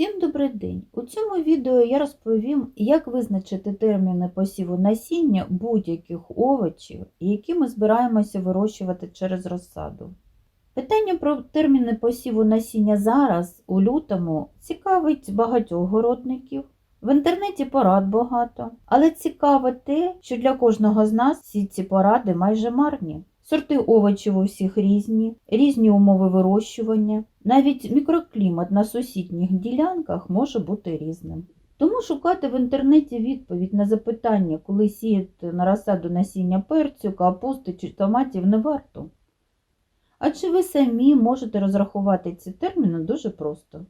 Всім добрий день! У цьому відео я розповім, як визначити терміни посіву насіння будь-яких овочів, які ми збираємося вирощувати через розсаду. Питання про терміни посіву насіння зараз, у лютому, цікавить багатьох городників. В інтернеті порад багато, але цікаве те, що для кожного з нас всі ці поради майже марні. Сорти овочів у всіх різні, різні умови вирощування, навіть мікроклімат на сусідніх ділянках може бути різним. Тому шукати в інтернеті відповідь на запитання, коли сіяти на розсаду насіння перцю, капусти чи томатів не варто. Адже ви самі можете розрахувати ці терміни дуже просто.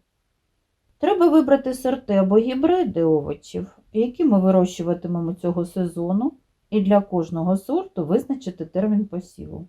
Треба вибрати сорти або гібриди овочів, які ми вирощуватимемо цього сезону, і для кожного сорту визначити термін посіву.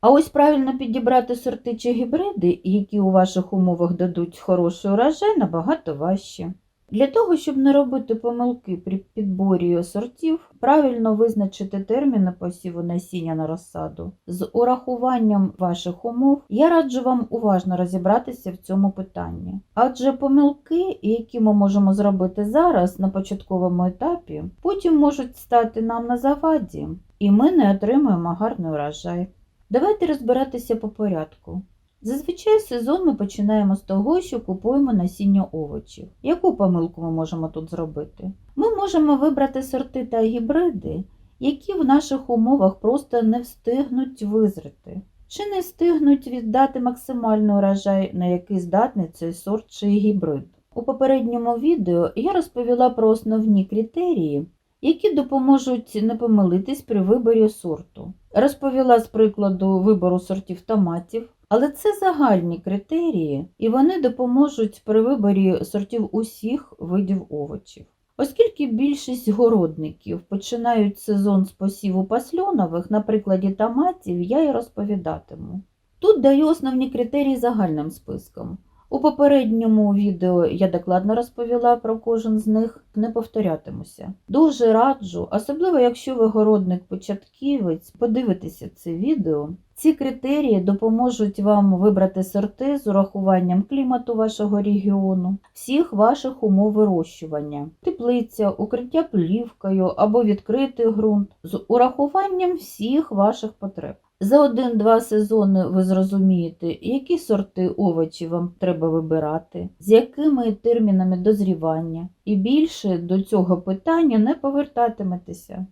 А ось правильно підібрати сорти чи гібриди, які у ваших умовах дадуть хороший урожай, набагато важче. Для того, щоб не робити помилки при підборі сортів, правильно визначити терміни посіву насіння на розсаду. З урахуванням ваших умов я раджу вам уважно розібратися в цьому питанні. Адже помилки, які ми можемо зробити зараз на початковому етапі, потім можуть стати нам на заваді, і ми не отримаємо гарний урожай. Давайте розбиратися по порядку. Зазвичай сезон ми починаємо з того, що купуємо насіння овочів. Яку помилку ми можемо тут зробити? Ми можемо вибрати сорти та гібриди, які в наших умовах просто не встигнуть визріти, чи не встигнуть віддати максимальний урожай, на який здатний цей сорт чи гібрид. У попередньому відео я розповіла про основні критерії, які допоможуть не помилитись при виборі сорту. Розповіла з прикладу вибору сортів томатів, але це загальні критерії, і вони допоможуть при виборі сортів усіх видів овочів. Оскільки більшість городників починають сезон з посіву пасльонових, на прикладі томатів, я і розповідатиму. Тут даю основні критерії загальним списком. У попередньому відео я докладно розповіла про кожен з них, не повторятимуся. Дуже раджу, особливо якщо ви городник-початківець, подивитися це відео. Ці критерії допоможуть вам вибрати сорти з урахуванням клімату вашого регіону, всіх ваших умов вирощування, теплиця, укриття плівкою або відкритий ґрунт, з урахуванням всіх ваших потреб. За один-два сезони ви зрозумієте, які сорти овочів вам треба вибирати, з якими термінами дозрівання, і більше до цього питання не повертатиметеся.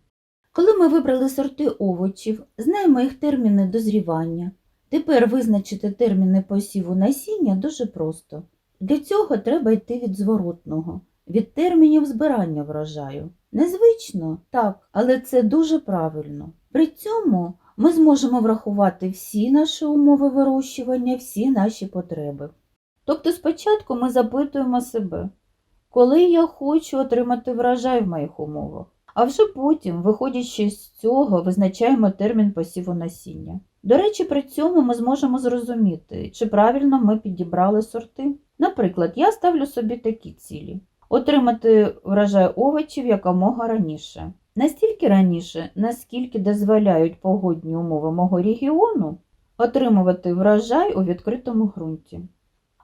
Коли ми вибрали сорти овочів, знаємо їх терміни дозрівання. Тепер визначити терміни посіву насіння дуже просто. Для цього треба йти від зворотного, від термінів збирання врожаю. Незвично, так, але це дуже правильно. При цьому ми зможемо врахувати всі наші умови вирощування, всі наші потреби. Тобто спочатку ми запитуємо себе, коли я хочу отримати врожай в моїх умовах, а вже потім, виходячи з цього, визначаємо термін посіву насіння. До речі, при цьому ми зможемо зрозуміти, чи правильно ми підібрали сорти. Наприклад, я ставлю собі такі цілі: отримати врожай овочів якомога раніше. Настільки раніше, наскільки дозволяють погодні умови мого регіону отримувати врожай у відкритому ґрунті.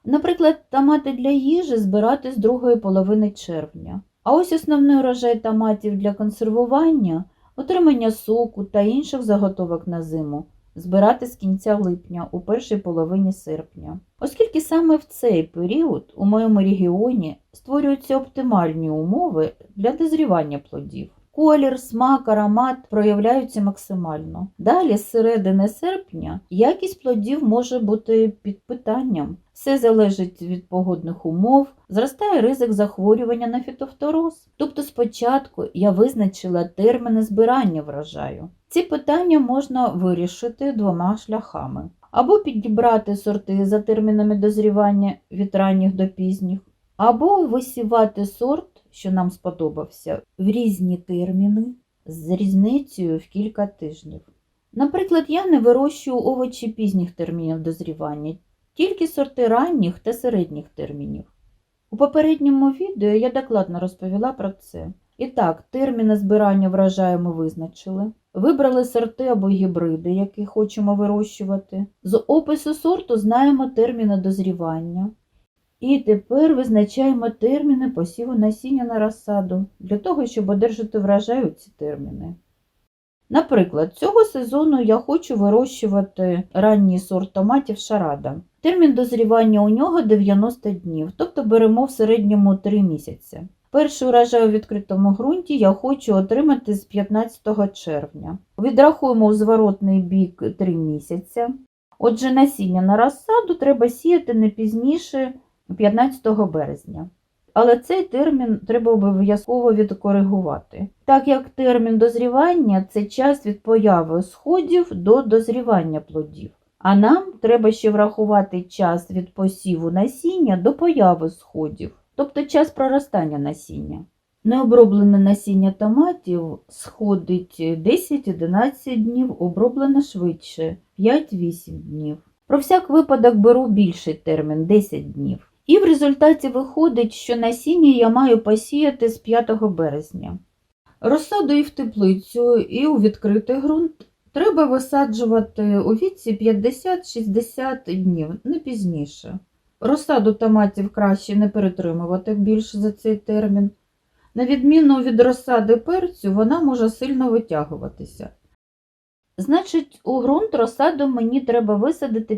Наприклад, томати для їжі збирати з другої половини червня. А ось основний урожай томатів для консервування, отримання соку та інших заготовок на зиму збирати з кінця липня у першій половині серпня. Оскільки саме в цей період у моєму регіоні створюються оптимальні умови для дозрівання плодів. Колір, смак, аромат проявляються максимально. Далі, з середини серпня, якість плодів може бути під питанням. Все залежить від погодних умов, зростає ризик захворювання на фітофтороз. Тобто спочатку я визначила терміни збирання врожаю. Ці питання можна вирішити двома шляхами. Або підібрати сорти за термінами дозрівання від ранніх до пізніх, або висівати сорт що нам сподобався, в різні терміни з різницею в кілька тижнів. Наприклад, я не вирощую овочі пізніх термінів дозрівання, тільки сорти ранніх та середніх термінів. У попередньому відео я докладно розповіла про це. І так, терміни збирання врожаю ми визначили, вибрали сорти або гібриди, які хочемо вирощувати. З опису сорту знаємо терміни дозрівання. І тепер визначаємо терміни посіву насіння на розсаду для того, щоб одержати врожай у ці терміни. Наприклад, цього сезону я хочу вирощувати ранній сорт томатів шарада. Термін дозрівання у нього 90 днів, тобто беремо в середньому 3 місяці. Перший урожай у відкритому ґрунті я хочу отримати з 15 червня. Відрахуємо у зворотний бік 3 місяці. Отже, насіння на розсаду треба сіяти не пізніше 15 березня. Але цей термін треба обов'язково відкоригувати, так як термін дозрівання це час від появи сходів до дозрівання плодів. А нам треба ще врахувати час від посіву насіння до появи сходів, тобто час проростання насіння. Необроблене насіння томатів сходить 10-11 днів, оброблене швидше 5-8 днів. Про всяк випадок беру більший термін 10 днів. І в результаті виходить, що насіння я маю посіяти з 5 березня. Розсаду і в теплицю, і у відкритий ґрунт треба висаджувати у віці 50-60 днів, не пізніше. Розсаду томатів краще не перетримувати більше за цей термін. На відміну від розсади перцю, вона може сильно витягуватися. Значить, у ґрунт розсаду мені треба висадити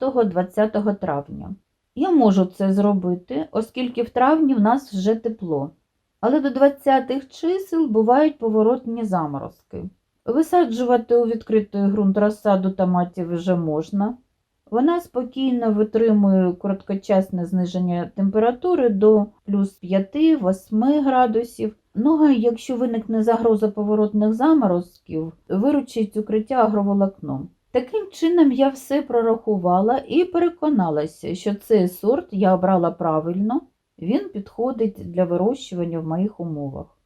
15-20 травня. Я можу це зробити, оскільки в травні в нас вже тепло. Але до 20-х чисел бувають поворотні заморозки. Висаджувати у відкритий ґрунт розсаду томатів вже можна. Вона спокійно витримує короткочасне зниження температури до плюс 5-8 градусів. Ну а якщо виникне загроза поворотних заморозків, виручить укриття агроволокном. Таким чином я все прорахувала і переконалася, що цей сорт я обрала правильно, він підходить для вирощування в моїх умовах.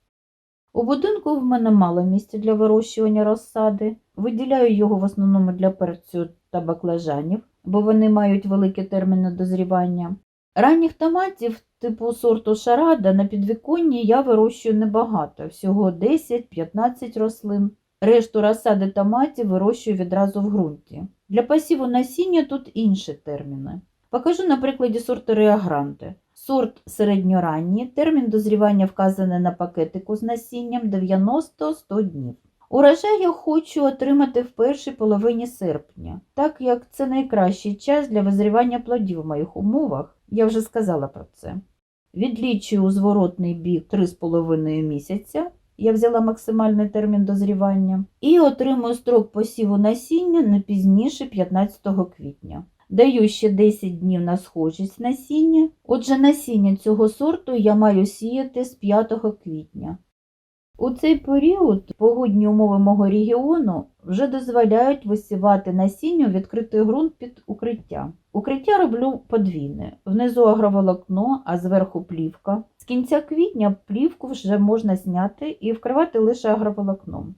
У будинку в мене мало місця для вирощування розсади, виділяю його в основному для перцю та баклажанів, бо вони мають великі терміни дозрівання. Ранніх томатів типу сорту шарада на підвіконні я вирощую небагато, всього 10-15 рослин. Решту розсади томатів вирощую відразу в ґрунті. Для посіву насіння тут інші терміни. Покажу на прикладі сорту Реагранте. Сорт середньоранній, термін дозрівання вказаний на пакетику з насінням 90-100 днів. Урожай я хочу отримати в першій половині серпня, так як це найкращий час для визрівання плодів в моїх умовах, я вже сказала про це. Відлічую у зворотний бік 3,5 місяця, я взяла максимальний термін дозрівання, і отримую строк посіву насіння не пізніше 15 квітня. Даю ще 10 днів на схожість насіння. Отже, насіння цього сорту я маю сіяти з 5 квітня. У цей період погодні умови мого регіону вже дозволяють висівати насіння у відкритий ґрунт під укриття. Укриття роблю подвійне. Внизу агроволокно, а зверху плівка. З кінця квітня плівку вже можна зняти і вкривати лише агроволокном.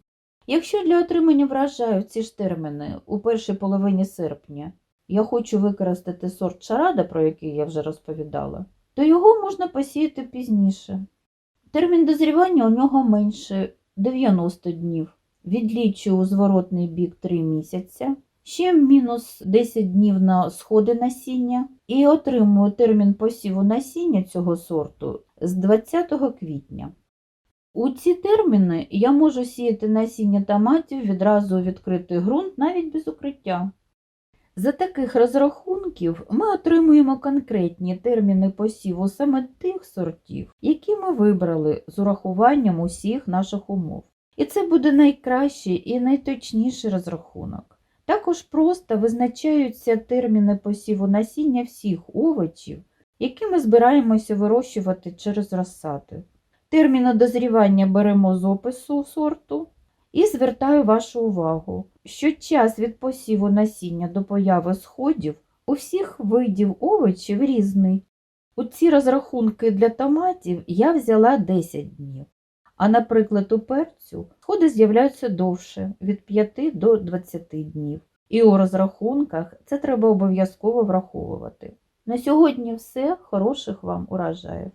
Якщо для отримання врожаю ці ж терміни у першій половині серпня я хочу використати сорт шарада, про який я вже розповідала, то його можна посіяти пізніше. Термін дозрівання у нього менше 90 днів. Відлічую у зворотний бік 3 місяця, ще мінус 10 днів на сходи насіння і отримую термін посіву насіння цього сорту з 20 квітня. У ці терміни я можу сіяти насіння томатів відразу відкритий ґрунт навіть без укриття. За таких розрахунків ми отримуємо конкретні терміни посіву саме тих сортів, які ми вибрали з урахуванням усіх наших умов. І це буде найкращий і найточніший розрахунок. Також просто визначаються терміни посіву насіння всіх овочів, які ми збираємося вирощувати через розсади. Терміни дозрівання беремо з опису сорту. І звертаю вашу увагу, що час від посіву насіння до появи сходів у всіх видів овочів різний. У ці розрахунки для томатів я взяла 10 днів, а, наприклад, у перцю сходи з'являються довше від 5 до 20 днів. І у розрахунках це треба обов'язково враховувати. На сьогодні все. Хороших вам урожаїв!